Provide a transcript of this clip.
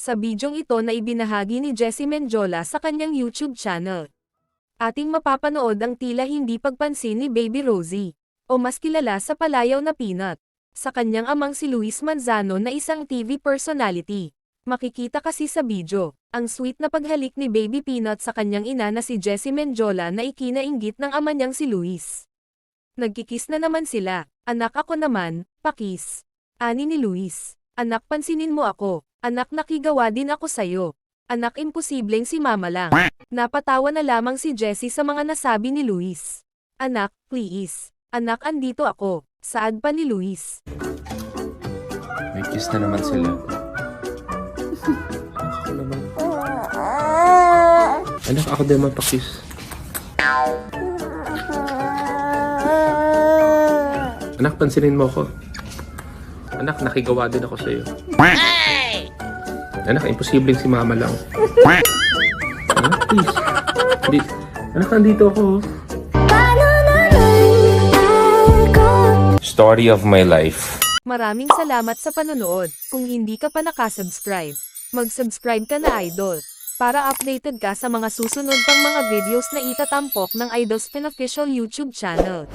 Sa bidyong ito na ibinahagi ni Jessie Menjola sa kanyang YouTube channel. Ating mapapanood ang tila hindi pagpansin ni Baby Rosie, o mas kilala sa palayaw na Peanut, sa kanyang amang si Luis Manzano na isang TV personality. Makikita kasi sa video, ang sweet na paghalik ni Baby Peanut sa kanyang ina na si Jessie Menjola na ikinainggit ng ama niyang si Luis. Nagkikis na naman sila, anak ako naman, pakis. Ani ni Luis, anak pansinin mo ako, anak nakigawa din ako sayo. Anak imposibleng si mama lang. Napatawa na lamang si Jessie sa mga nasabi ni Luis. Anak, please. Anak andito ako. Saad pa ni Luis. May kiss na naman sila. Ako naman. Anak, ako din magpa-kiss. Anak, pansinin mo ako. Anak, nakigawa din ako sa'yo. Anak, imposibleng si mama lang. Anak, please. Hindi. Anak, nandito ako. oh. Story of my life. Maraming salamat sa panonood. Kung hindi ka pa nakasubscribe, mag-subscribe ka na idol. Para updated ka sa mga susunod pang mga videos na itatampok ng Idol's Official YouTube channel.